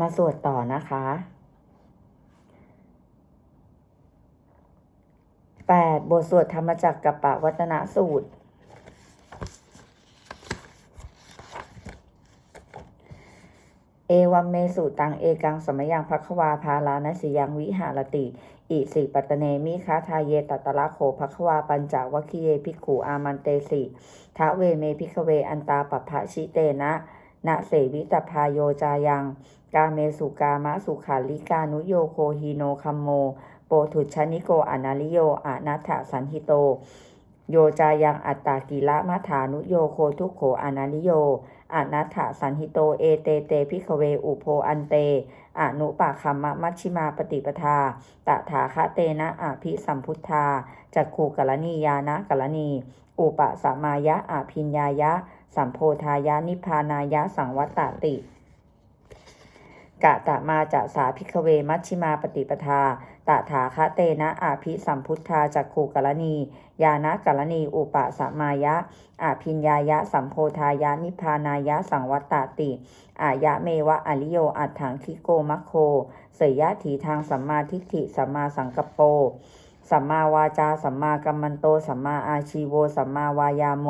มาสวดต่อนะคะแปดบทสวดธรรมจักรกับปะวัตนสูตร เอวัมเมสุตัง เอกังสมยังพักวาภาลานสิยังวิหารติ อิสิปัตเนมิคาทาเยตัตตละโขพักวาปัญจวัคคีเยภิกขุอามันเตสิทะเวเมพิกเวอันตาปะพะชิเตนะนะเสวิตพายโยจายัง กาเมสุกามะสุขาลิกานุโยโคฮิโนคัมโม โปถุชนิโกอนาลิโยอานัตถสันหิโต โยจายังอัตตากิละมัฐานุโยโคทุกโขอนาลิโยอานัตถสันหิโตเอเตเตพิขเวอุโพอันเตอนุปาคัมมะมัชชิมาปฏิปทา ตถาคะเตนะอาภิสัมพุทธาจักขูกรณียานะกรณี อุปสมายะอาพิญญายะ สัมโพธายะนิพพานายะสังวัตติ กะตะมาจะสาพิกเวมัชชิมาปฏิปทาตถาคะเตนะอาภิสัมพุทธาจักขูกรณี ยานะกรณี อุปสมายะอาพิญญายะสัมโพธายะนิพพานายะสังวัตตติอายะเมวะอริโยอัตถังคิโกมัคโค เสยยะถีทางสัมมาทิฏฐิสัมมาสังกปโป สัมมาวาจา สัมมากัมมันโต สัมมาอาชีโว สัมมาวายาโม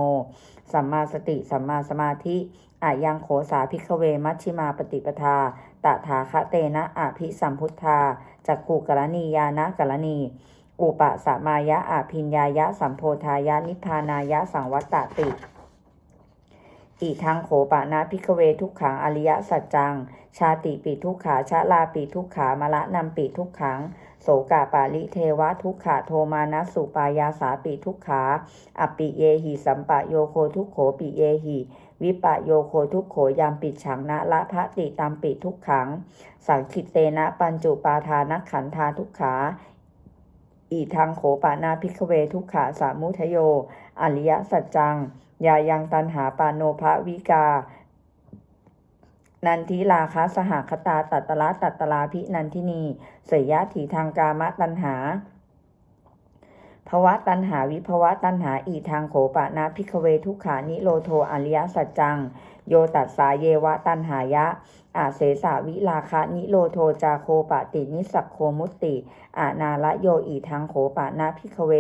สัมมาสติ สัมมาสมาธิอายังโขสาพิกเวมัชชิมาปฏิปทา ตถาคะเตนะอาภิสัมพุทธาจักขุกรณียานะกรณี อุปสมายะอาพิญญายะสัมโพธายะนิพานายะสังวัตตติอีทางโขปะนะพิกเวทุกขังอริยสัจจัง ชาติปีทุกขาชะลาปีทุกขามละนำปีทุกขัง โสกาปาลิเทวะทุกขาโทมานะสุปายาสาปีทุกขาอปิเยหิสัมปะโยโคทุกโขปิเยหิวิปะโยโคทุกโขยามปิดฉังนะละพระติตามปิทุกขัง สังคิตเตนะปัญจุปาทานักขันธาทุกขา อีทางโขปานาพิกเวทุกขาสามุทโย อริยสัจจัง ยายังตันหาปานโนภวิกา นันทิลาคะสหคตาตัตละตัตลาพินันทินีเสยยะถีทางกามตันหาภวะตันหาวิภวะตันหาอีทางโขปะนาพิกเวทุกขานิโรโทอริยสัจจัง โยตัสสาเยวะตันหายะ อาเสสาวิลาคะนิโรโทจาโคปะตินิสักโคมุตติ อานาละโยอีทางโขปะนาพิกเว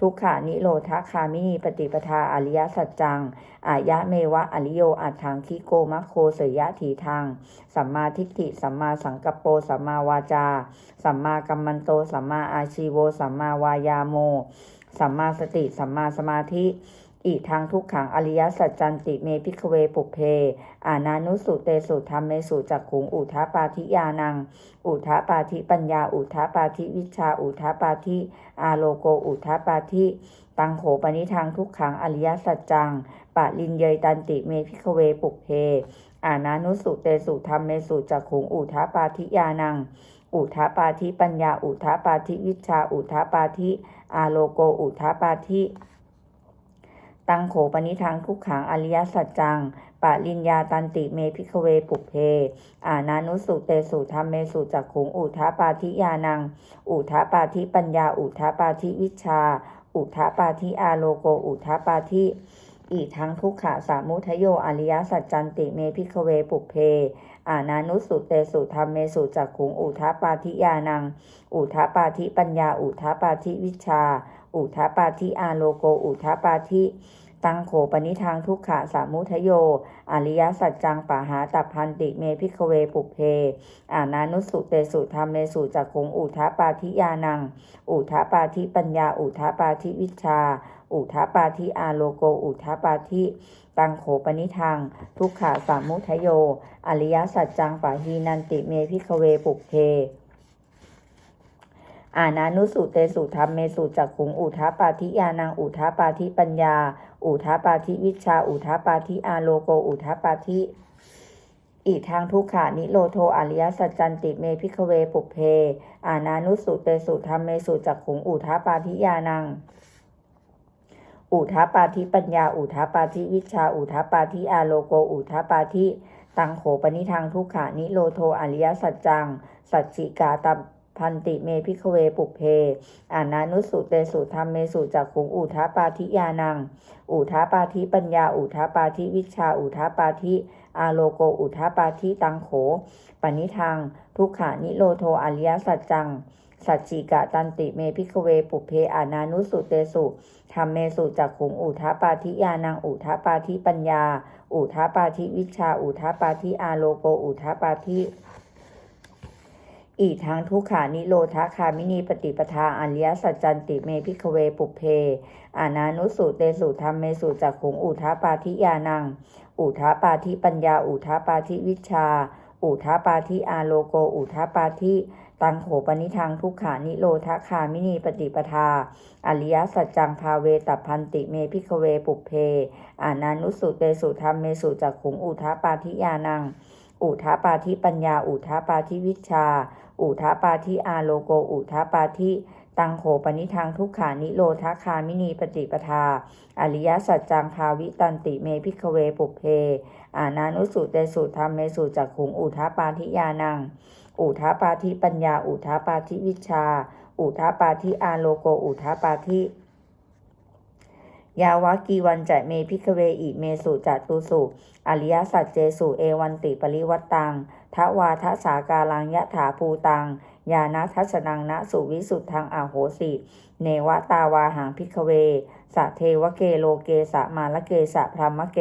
ทุกขานิโรธคามินีปฏิปทาอริยสัจจัง อายะเมวะอริโยอัตถังคิโกมะโคเสยยะถีทาง สัมมาทิฏฐิสัมมาสังกปโปสัมมาวาจา สัมมากัมมันโตสัมมาอาชีโวสัมมาวายาโม สัมมาสติสัมมาสมาธิ อีกทางทุกขังอริยสัจจันติเมพิกเวปุเพ อานานุสุเตสุธรรมเมสุจักขุงอุทาปาธิยานัง อุทาปาธิปัญญา อุทาปาธิวิชา อุทาปาธิอาโลโก อุทาปาธิตังโขปนิทางทุกขังอริยสัจจัง ปะลินเยยตันติเมพิกเวปุเพ อานานุสุเตสุธรรมเมสุจักขุงอุทาปาธิยานังอุทาปาธิปัญญา อุทาปาธิวิชา อุทาปาธิอาโลโก อุทาปาธิ ตังโขปนิทางทุกขังอริยสัจจังปะลินยาตันติเมพิกเวปุเพ อานานุสุเตสุธรรมเมสุจักขุงอุทาปาธิยานัง อุทาปาธิปัญญา อุทาปาธิวิชา อุทาปาธิอาโลโก อุทาปาธิอีทั้งทุกขาสามุทโยอริยสัจจันติเมพิกเวปุเพ อานานุสุเตสุธรรมเมสุจักขุงอุทาปาธิยานัง อุทาปาธิปัญญา อุทาปาธิวิชา อุทาปาธิอาโลโก อุทาปาธิ ตังโขปนิทางทุกขะสามุทโย อริยสัจจังปะหาตัพพันติเมพิกเวปุเพ อานานุสุเตสุธรรมเมสุจักขงอุทาปาธิยานัง อุทาปาธิปัญญา อุทาปาธิวิชา อุทาปาธิอาโลโก อุทาปาธิตังโขปนิทางทุกขะสามุทโย อริยสัจจังปะหีนันติเมพิกเวปุเพ อานานุสุเตสุธรรมเมสุจักขุงอุทาปาธิยานังอุทาปาธิปัญญา อุทาปาธิวิชา อุทาปาธิอาโลโกอุทาปาธิอีกทางทุกขานิโรโทอริยสัจจันติเมพิกเวปุเพ อานานุสุเตสุธรรมเมสุจักขุงอุทาปาธิยานัง อุทาปาธิปัญญา อุทาปาธิวิชา อุทาปาธิอาโลโกอุทาปาธิตังโขปนิทางทุกขานิโรโทอริยสัจจัง สัจจิกาตัม พันติเมพิกเวปุเพอานานุสุเตสุธรรมเมสุจักขุงอุทาปาธิยานัง อุทาปาธิปัญญา อุทาปาธิวิชา อุทาปาธิอาโลโก อุทาปาทิตังโข ปณิทัง ทุกขานิโรโทอริยสัจจัง สัจจิกะตันติเมพิกเวปุเพอานานุสุเตสุธรรมเมสุจักขุงอุทาปาทิยานัง อุทาปาทิปัญญา อุทาปาทิวิชา อุทาปาทิอาโลโก อุทาปาทิ อีกทั้งทุกขานิโรธาคามินีปฏิปทาอริยสัจจันติเมพิกเวปุเพ อานานุสุเตสุธรรมเมสุจักขงอุทาปาทิยานัง อุทาปาทิปัญญา อุทาปาทิวิชา อุทาปาทิอาโลโก อุทาปาทิตังโขปนิทังทุกขานิโรธาคามินีปฏิปทา อริยสัจจังภาเวตัพันติเมพิกเวปุเพ อานานุสุเตสุธรรมเมสุจักขงอุทาปาทิยานัง อุทาปาทิปัญญา อุทาปาทิวิชา อุทาปาทิอาโลโก อุทาปาทิตังโขปนิทังทุกขานิโรธาคามินีปฏิปทา อริยสัจจังภาวิตันติเมพิกเวปุเพ อานานุสุเตสุธรรมเมสุจักขุงอุทาปาทิยานัง อุทาปาทิปัญญา อุทาปาทิวิชา อุทาปาทิอาโลโก อุทาปาทิ ยาวากีวันจะเมพิกเวอิเมสุจัตุสุอริยสัจเจสุเอวันติปริวัตตังทวาทสาการังยะถาภูตังยานะทัศนังนะสุวิสุทธังอาโหสิ เนวตาวาหังพิกเว สะเทวเกโลเกสะมาละเกสะพรหมเก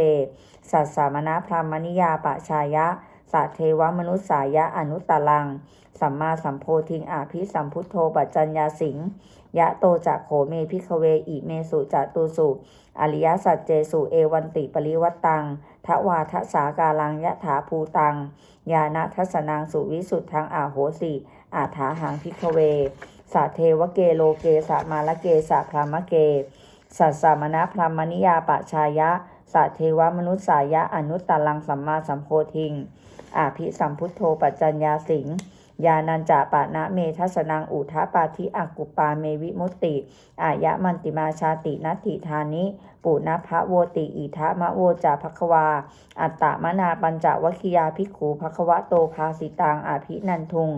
สัสสามณพรหมนิยาปะชายะ สัทเทวมนุษสายะอนุตตลัง สัมมาสัมโพธิงอาภิสัมพุทโธปัจจัญญาสิงยะโตจะโขเมพิกเวอิเมสุจตุสุ อริยสัจเจสุเอวันติปริวัตตังทวาทสาการังยะถาภูตัง ยานะทัศนังสุวิสุทธังอาโหสิอาถาหังพิกเวสัทเทวเกโลเกสะมาละเกสะพรหมเก สัสสามณพรหมนิยาปะชายะสัทเทวมนุษสายะอนุตตลังสัมมาสัมโพธิง อาภิสัมพุทโธปัจจัญญาสิงยานันจะปะนะเมทัสนังอุทาปาทิอากุปาเมวิมุตติ อายะมันติมาชาตินัตถิธานิ ปุณพะโวติอิทะมะโวจาภควา อัตตมนาปัญจวัคคิยาภิกขูภควะโตภาสิตังอาภินันทุง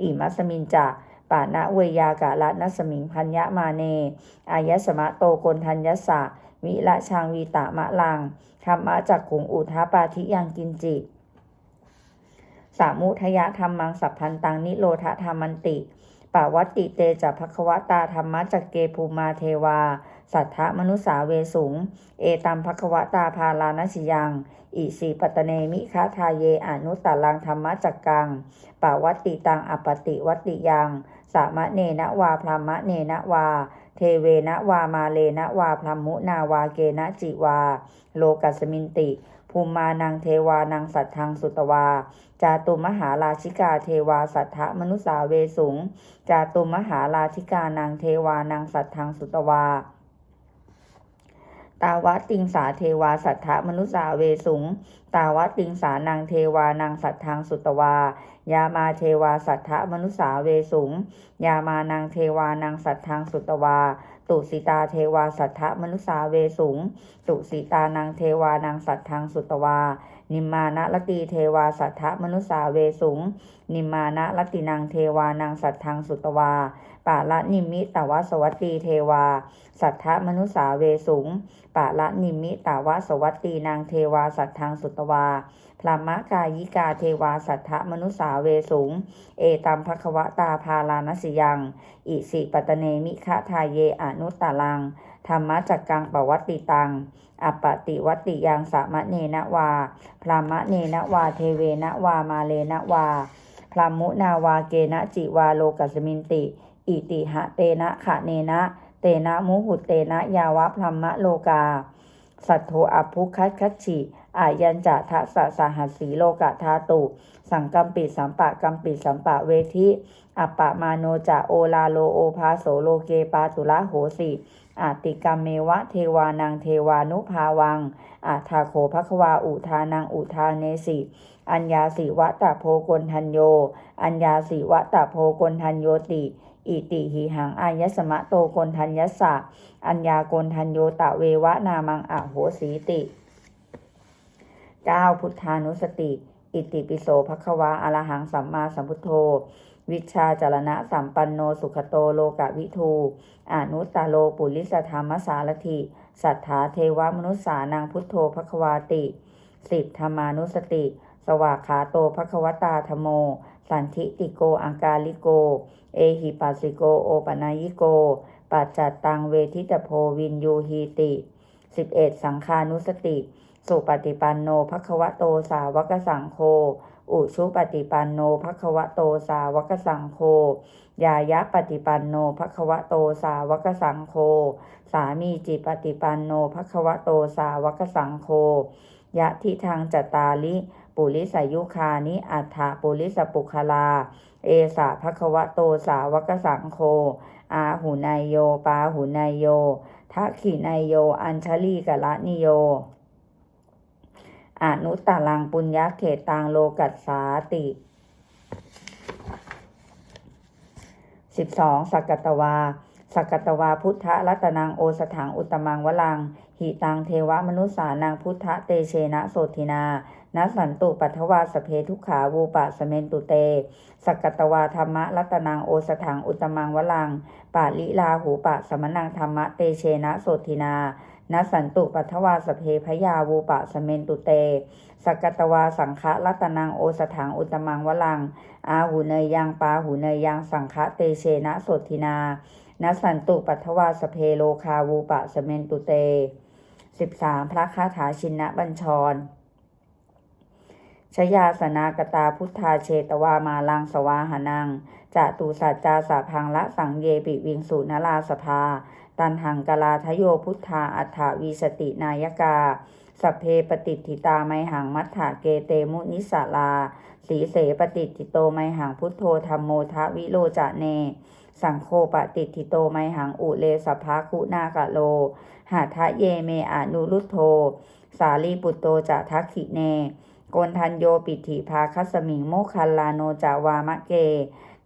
อิมัสมินจะปานะเวยากะละนัสมิงพัญญะมาเน อายะสมะโตกนทัญญสะวิละชังวีตะมะลังธรรมะจักขุงอุทาปาทิยังกินจิ สามุทยะธรรมังสัพพันตังนิโรธธรรมันติปาวัตติเตจะภควตาธรรมะจักเกภูมาเทวา สัทธมนุสาเวสุง เอตัมภควตาพาลานสิยัง อิสีปตเนมิคาทาเยอนุตตลังธรรมะจักกังปาวัตติตังอปติวัติยัง สามะเนนะวาพรามะเนนะวา เทเวนะวามาเลนะวาพรมุนาวาเกนะจิวา โลกัสมินติ ภูมานังเทวานังสัทธังสุตวา จาตุมหาราชิกาเทวาสัทธมนุสาเวสุง จาตุมหาราชิกานางเทวานางสัทธังสุตวา ตาวะติงสาเทวาสัทธมนุสาเวสุง ตาวะติงสานังเทวานังสัทธังสุตวา ยามาเทวาสัทธมนุสาเวสุง ยามานังเทวานังสัทธังสุตวา ตุสิตาเทวาสัทธมนุสาเวสุง ตุสิตานังเทวานังสัทธังสุตวา นิมมานะลตีเทวาสัทธมนุสาเวสุง นิมมานะลตินังเทวานังสัทธังสุตวาปาละนิมิตาวสวัตตีเทวา สัทธมนุสาเวสุงปาละนิมิตาวสวัตตีนางเทวาสัทธังสุตวาพรหมกายิกาเทวาสัทธมนุสาเวสุง เอตัมภควตาพาลานสิยัง อิสิปตเนมิคะทาเยอนุตตลัง ธรรมะจักกังปวัตติตัง อปปติวัตติยังสามะเนนะวา พรหมะเนนะวาเทเวนะวามาเลนะวา พรหมุนาวาเกนะจิวาโลกัสมินติ อิติหะเตนะขะเนนะ เตนะมุหุเตนะยาวะพรหมะโลกา สัทโธอภุคัตคัตฉิ อายัญจะทะสะสหัสสีโลกะธาตุ สังกัมปิสัมปะกัมปิสัมปะเวทิอัปปะมาโนจะโอลาโลโอภาโสโลเกปาตุละโหสิอาติกรรมเมวะเทวานังเทวานุภาวัง อาทาโขภควาอุทานังอุทาเนสิอัญญาสิวะตะโพกนทันโย อัญญาสิวะตะโพกนทันโยติ อิติหิหังอายสมะโตกนทัญญสสะ อัญญากนทันโยตะเววะนามังอะโหสีติ 9. พุทธานุสติ อิติปิโสภควาอรหังสัมมาสัมพุทโธ วิชาจารณะสัมปันโนสุขโตโลกะวิทูอนุตตโลปุริสธรรมสารถิ สัทธาเทวมนุษสานังพุทโธภควาติสิบธรรมานุสติ สวากขาโตภควตาธโม สันทิติโกอังกาลิโก เอหิปัสสิโกโอปนายิโก ปัจจัตตังเวทิตโพวินยูฮีติสิบเอ็ดสังคานุสติ สุปฏิปันโนภควโตสาวกสังโฆ อุชุปฏิปันโนภควโตสาวกสังโฆ ยายะปฏิปันโนภควโตสาวกสังโฆ สามีจิปฏิปันโนภควโตสาวกสังโฆ ยะทิทางจตาลิ ปุริสายุคานิอัฏฐปุริสปุคลา เอสะภควโตสาวกสังโฆ อาหุนายโยปาหุนายโยทักขินายโย อัญชลีกะละนิโย อนุตตลังปุญญาเขตังโลกัสสาติสิบสองสักกตวาสักกตวาพุทธรัตนังโอสถังอุตมังวลัง หิตังเทวมนุสานังพุทธเตเชนะโสทินานัสันตุปัทวาสเพทุขาวูปะสเมนตุเต สักกตวาธรรมะรัตนังโอสถังอุตมังวลัง ปาลิลาหูปะสมนังธรรมะเตเชนะโสทินา นัสันตุปัทวาสเพพยาวูปะสเมนตุเต สกตวาสังฆรัตนังโอสถังอุตมังวลัง อาหูเนยยังปาหูเนยยังสังฆเตเชนะโสทินานัสันตุปัทวาสเพโลคาวูปะสเมนตุเตสิบสามพระคาถาชินนะบัญชร ชยาสนากตาพุทธาเชตวามาลังสวาหานังจะตุสัจจาสาพังละสังเยปิวิงสุนลาสภา ตันหังกลาทโยพุทธาอัฏฐวีสตินายกาสัพเพปฏิทิตาไมหังมัฏฐาเกเตมุนิสาลา สีเสปฏิทิโตไมหังพุทโธธรรมโมทวิโลจะเน สังโฆปฏิทิโตไมหังอุเลสภาคุนากะโล หาทะเยเมอนุรุตโธสาลีปุตโตจะทักขิเน โกนทันโยปิถิภาคัสมิงโมคัลลาโนจาวามะเก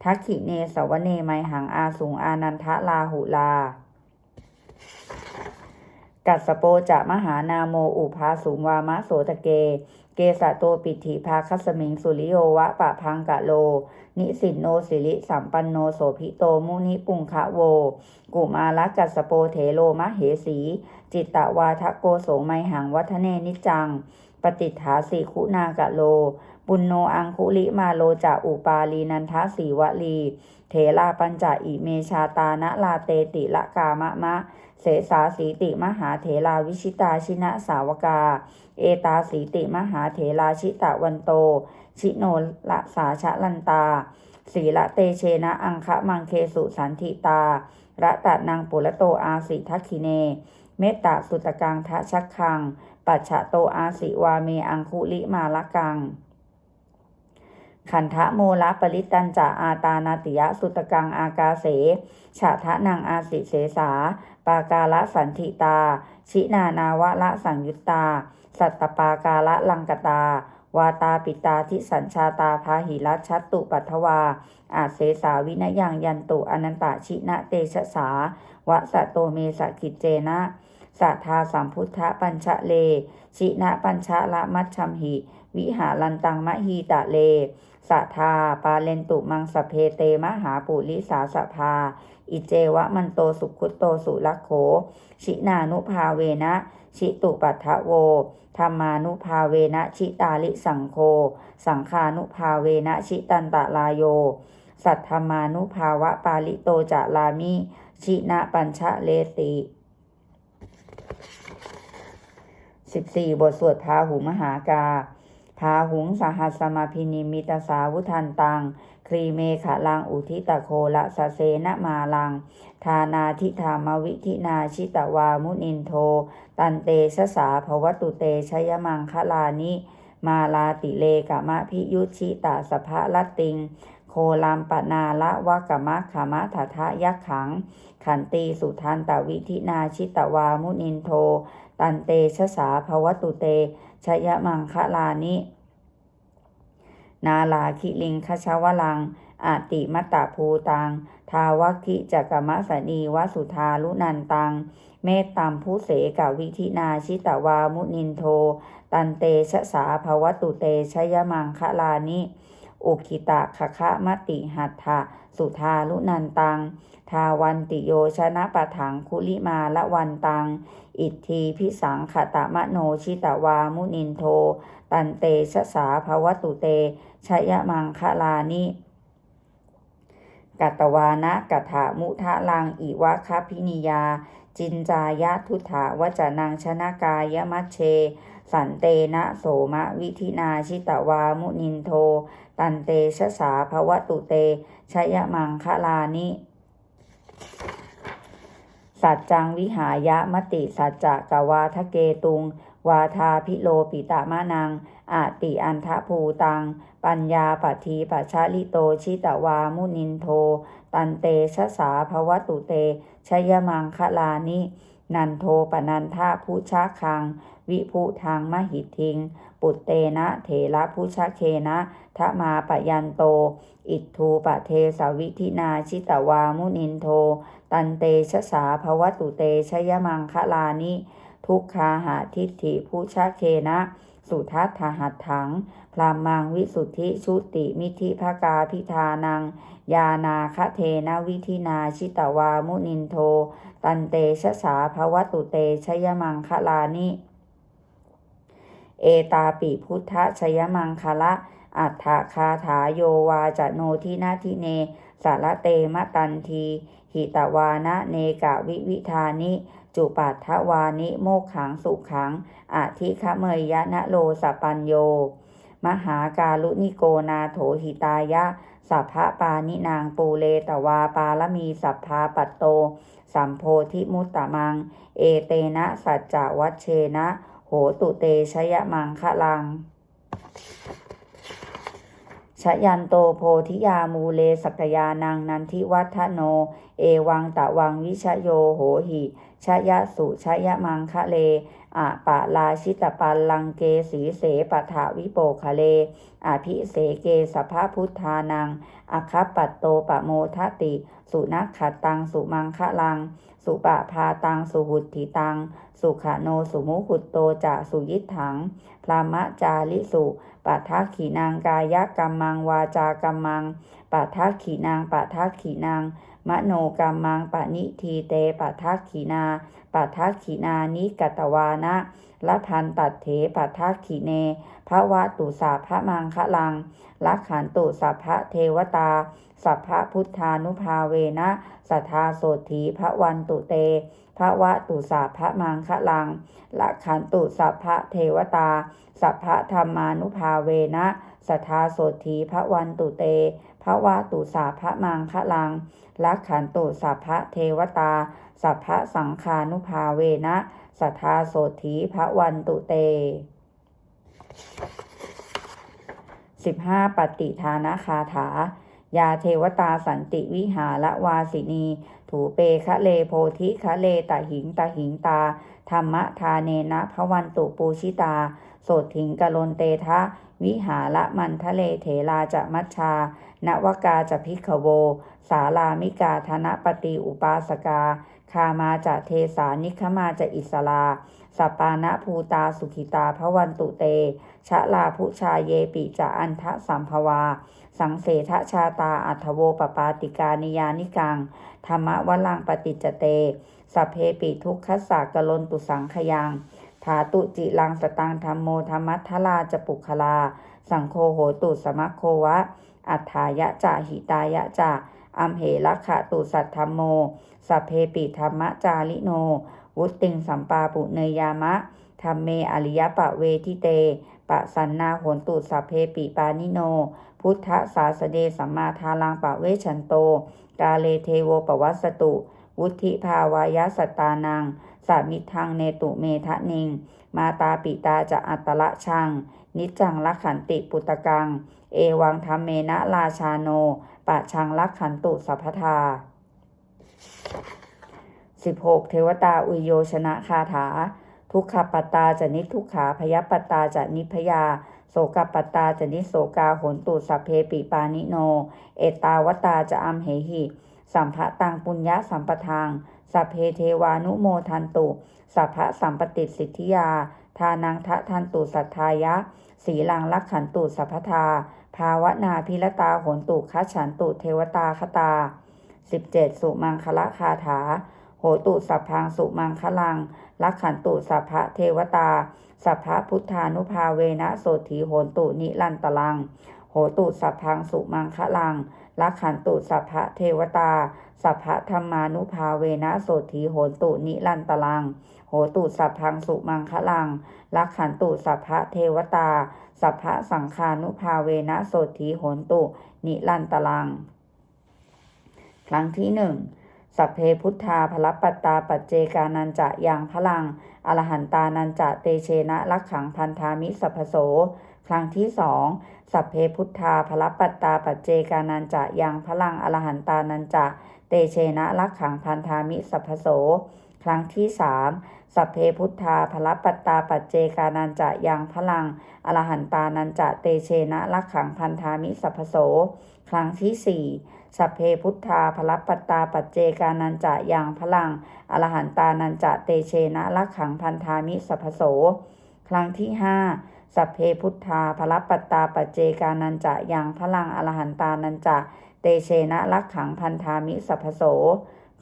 ทักขิเนสวเนไมหังอาสุงอานันทะลาหุลา กัสสโปจะมหานาโมอุภาสุงวามะโสตะเก เกสะโตปิถิภาคัสมิงสุริโยวะปะพังกะโล นิสินโนสิริสัมปันโนโสภิโตมุนิปุงคะโว กุมาลกัสสโปเถโลมะเหสี จิตตวาทะโกโสไมหังวัฒเนนิจัง ปฏิฐาสีคุณากะโล ปุณโนอังคุลิมาโลจะอุปาลีนันทสีวลี เถลาปัญจอิเมชาตานะลาเตติละกามะมะ เสสาสีติมหาเถลาวิชิตาชินะสาวกา เอตาสีติมหาเถลาชิตะวันโต ชิโนละสาชะลันตาสีละเตเชนะอังคะมังเคสุสันทิตาระตะนางปุระโตอาสิทักขิเน เมตตาสุตกังทะชักคัง ปัจฉะโตอาสิวาเมอังคุลิมาละกัง ขันทะโมละปริตันจาอาตานาติยะสุตกังอากาเสฉะทะนางอาสิเสสา ปากาละสันทิตา ชินานาวะละสังยุตตา สัตตปากาละลังกตาวาตาปิตาทิสัญชาตาพาหิรัชชัตตุปัทวา อาเสสาวินยังยันตุอนันตาชินะเตชะสาวะสะโตเมสะกิจเจนะ สัทธาสัมพุทธปัญชะเล ชินะปัญชะละมัชชัมหิ วิหารันตังมะฮีตะเลสัทธาปาเลนตุมังสเพเตมหาปุริสาสภา อิเจวะมันโตสุขุตโตสุลักโข ชินานุภาเวนะ ชิตุปัฏฐโวธรรมานุภาเวนะชิตาลิสังโฆสังคานุภาเวนะชิตันตะลายโย สัทธรรมานุภาวะปาลิโตจะลามิ ชินะปัญชะเลติ สิบสี่บทสวดพาหุมหากาพาหุงสหัสมาพินิมิตสาวุทันตัง ครีเมขะลังอุทิตะโคละสะเสนมาลัง ทานาทิธามวิธินาชิตวามุนินโท ตันเตชะสาภวตุเตชยมังคลานิ มาลาติเลกะมะพิยุชิตาสภะละติง โคลามปนาละวะกะมะขามะทะทะยักขัง ขันตีสุทันตวิธินาชิตวามุนินโท ตันเตชะสาภวตุเตชยมังคลานิ นาลาคิลิงคชาวลังอาติมัตตาภูตัง ทาวคิจักมะสนีวสุธาลุนันตัง เมตตัมผู้เสกวิธินาชิตวามุนินโท ตันเตชะสาภวตุเตชยมังคลานิ อุคิตะขะคะมติหัตถะสุทาลุนันตัง ทาวันติโยชนะปะถังคุลิมาละวันตัง อิทธีพิสังขตะมะโนชิตวามุนินโท ตันเตชะสาภวตุเตชยมังคะลานิกัตวานะกัถามุทะลังอิวะคพินิยา จินจายะทุถาวจนังชนะกายมัชเช สันเตนะโสมะวิธินาชิตวามุนินโท ตันเตชะสาภวตุเตชยมังคะลานิ สัจจังวิหายะมติสัจจะกวาทะเกตุง วาทาพิโลปิตะมะนังอาติอันทะภูตัง ปัญญาปัทีปัชาลิโตชิตวามุนินโท ตันเตชะสาภวตุเตชยมังคะลานิ นันโทปนันทะพุชาคัง วิภูทางมหิทิง ปุตเตนะเถระพุชเคนะทะมาปยันโต อิททูปะเทสวิธินาชิตวามุนินโท ตันเตชะสาภวตุเตชยมังคะลานิ ทุกคาหาทิฏฐิพุชเคนะ สุทัตถหัตถัง พรามังวิสุทธิชุติมิธิภกาพิธานัง ยานาคะเทนวิธินาชิตวามุนินโท ตันเตชะสาภวตุเตชยมังคะลานิ เอตาปิพุทธชยมังคละ อัฏฐคาถาโยวาจะโนทินาทิเน สารเตมะตันที หิตวานะเนกะวิวิธานิ จุปัฏฐวานิโมกขังสุขังอาทิคะเมยยะนะโลสปัญโย มหาการุณิโกนาโถหิตายะ สัพพะปานินางปูเลตวาปาลมีสัพพาปัตโต สัมโพธิมุตตะมัง เอเตนะสัจจวัชเชนะ โหตุเตชยมังคะลังชยันโตโพธิยามูเลสกยานังนันทิวัฒโน เอวังตะวังวิชโยโหหิชยสุชยมังคะเล อะปะลาชิตปัลลังเกสีเสปะถาวิโปคะเลอภิเสเกสภาพุทธานังอคัปปัตโตปะโมทติ สุนักขัดตัง สุมังคะลัง สุปะพาตัง สุหุตถิตัง สุขโนสุมุขุตโตจะสุยิทถัง พรามะจาลิสุปัทักขีนางกายกรรมังวาจากรรมังปัทักขีนางปัทักขีนาง มโนกรรมังปณิทีเตปัทักขีนาปัทักขีนานิกตวานะละพันตัดเถปัทักขีเนภวะตุสาพระมังคะลังลักขันตุสัพพะเทวตา สัพพะพุทธานุภาเวนะสัทธาโสถีพระวันตุเตภวะตุสาพระมังคะลังลักขันตุสัพพะเทวตา สัพพะธรรมานุภาเวนะ สัทธาโสถีพระวันตุเตภวะตุสาพระมังคะลัง ลักขันตุสัพพะเทวตา สัพพะสังคานุภาเวนะสัทธาโสถีพระวันตุเตสิบห้าปฏิทานคาถา ยาเทวตาสันติวิหารวาสินี ถูเปคะเลโพธิคะเลตะหิงตะหิงตา ธรรมทาเนนะพระวันตุปูชิตา โสถิงกลนเตทะ วิหาระมันทะเลเถลาจะมัชชานวกาจะพิกขโว สาลามิกาธนปฏิอุปาสกา คามาจะเทสานิคมาจะอิสลาสปานะภูตาสุขิตาพระวันตุเต ชะลาพุชาเยปิจะอันทะสัมภวา สังเสทชาตาอัทโวปปาติกานิยานิกัง ธรรมวลังปฏิจเตสเพปิทุกขสากลนตุสังขยัง ถาตุจิลังสตังธรรมโมธรรมัทลาจปุคลา สังโฆโหตุสมัคโควะ อัฏฐายะจะหิตายะจะอัมเหลักขะตุสัทธรรมโมสัพเพปิธรรมจาลิโน วุตติงสัมปาปุเนยามะธรรมเมอริยปะเวทิเต ปะสันนาโหนตุสัพเพปิปานิโน พุทธศาสเดสัมมาทาลังปะเวชันโต กาเลเทโวปวัสสตุ วุธิภาวายสตตานัง สามิทังเนตุเมทะนิง มาตาปิตาจะอัตละชัง นิจังลักขันติปุตตะกัง เอวังธรรมเมนะราชาโนปะชังลักขันตุสัพทา 16. เทวตาอุโยชนะคาถา ทุกขปตาจะนิทุกขาพยปตาจะนิพยาโสกปตาจะนิโสกาโหนตุสัพเพปิปานิโน เอตาวตาจะอัมเหหิ สัมภะตังปุญญะสัมปทาง สัพเพเทวานุโมทันตุสัพพะสัมปติสิทธิยา ทานังทะทันตุสัทธายะ สีลังลักขันตุสัพพทา ภาวนาพิรตาโหนตุคัฉันตุเทวตาคตา 17 สุมังคละคาถา โหตุสัพพังสุมังคลังลักขันตุสัพพะเทวตา สัพพะพุทธานุภาเวนะโสถีโหนตุนิลันตลัง โหตุสัพพังสุมังคลังลักขันตุสัพพะเทวตา สัพพะธรรมานุภาเวนะโสถีโหตุนิลันตลัง โหตุสัพพังสุมังคลังลักขันตุสัพพะเทวตา สัพพะสังฆานุภาเวนะโสถีโหตุนิลันตลัง ครั้งที่หนึ่งสัพเพพุทธาพลปัตตาปัจเจกานันจะยังพลัง อรหันตานันจะเตเชนะลักขังพันธามิสัพโส ครั้งที่สอง สัพเพพุทธาพลปัตตาปัจเจกานันจะยังพลังอรหันตานันจะเตเชนะลักขังพันธามิสัพพโส ครั้งที่สามสัพเพพุทธาพลปัตตาปัจเจกานันจะยังพลังอรหันตานันจะเตเชนะลักขังพันธามิสัพพโส ครั้งที่สี่สัพเพพุทธาพลปัตตาปัจเจกานันจะยังพลังอรหันตานันจะเตเชนะลักขังพันธามิสัพพโส ครั้งที่ห้า สัพเพพุทธาพลปัตตาปเจกานันจะยังพลังอรหันตานันจะเตเชนะลักขังพันธามิสัพพโส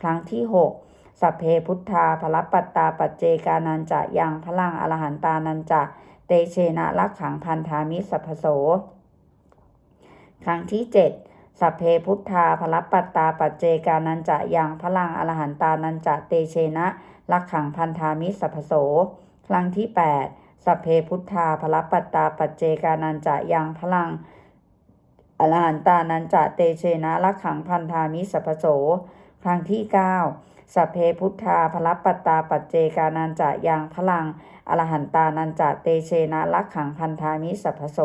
ครั้งที่หกสัพเพพุทธาพลปัตตาปเจกานันจะยังพลังอรหันตานันจะเตเชนะลักขังพันธามิสัพพโส ครั้งที่เจ็ดสัพเพพุทธาพลปัตตาปัจเจกานันจะยังพลังอรหันตานันจะเตเชนะลักขังพันธามิสัพพโส ครั้งที่แปด สัพเพพุทธาพลปัตตาปัจเจกานันจะยังพลังอรหันตานันจะเตเชนะลักขังพันธามิสัพโส ครั้งที่เก้าสัพเพพุทธาพลปัตตาปัจเจกานันจะยังพลังอรหันตานันจะเตเชนะลักขังพันธามิสัพโส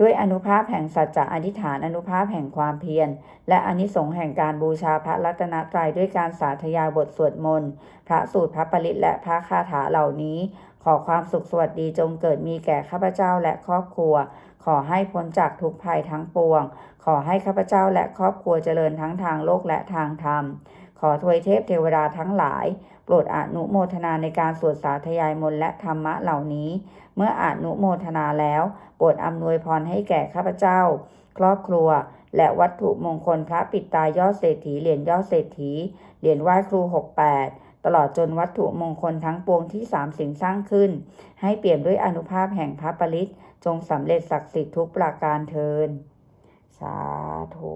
ด้วยอนุภาพแห่งสัจจะอธิษฐานอนุภาพแห่งความเพียร และอนิสงส์แห่งการบูชาพระรัตนตรัยด้วยการสาธยายบทสวดมนต์พระสูตรพระปริตและพระคาถาเหล่านี้ ขอความสุขสวัสดีจงเกิดมีแก่ข้าพเจ้าและครอบครัว ขอให้พ้นจากทุกภัยทั้งปวง ขอให้ข้าพเจ้าและครอบครัวเจริญทั้งทางโลกและทางธรรม ขอทวยเทพเทวดาทั้งหลาย โปรดอนุโมทนาในการสวดสาธยายมนและธรรมะเหล่านี้ เมื่ออนุโมทนาแล้ว โปรดอำนวยพรให้แก่ข้าพเจ้า ครอบครัว และวัตถุมงคลพระปิดตายอดเศรษฐีเหรียญยอดเศรษฐีเหรียญไหว้ครู68ตลอดจนวัตถุมงคลทั้งปวงที่สามสิ่งสร้างขึ้น ให้เปี่ยมด้วยอนุภาพแห่งพระปริตจงสำเร็จศักดิ์สิทธิ์ทุกประการเทินสาธุ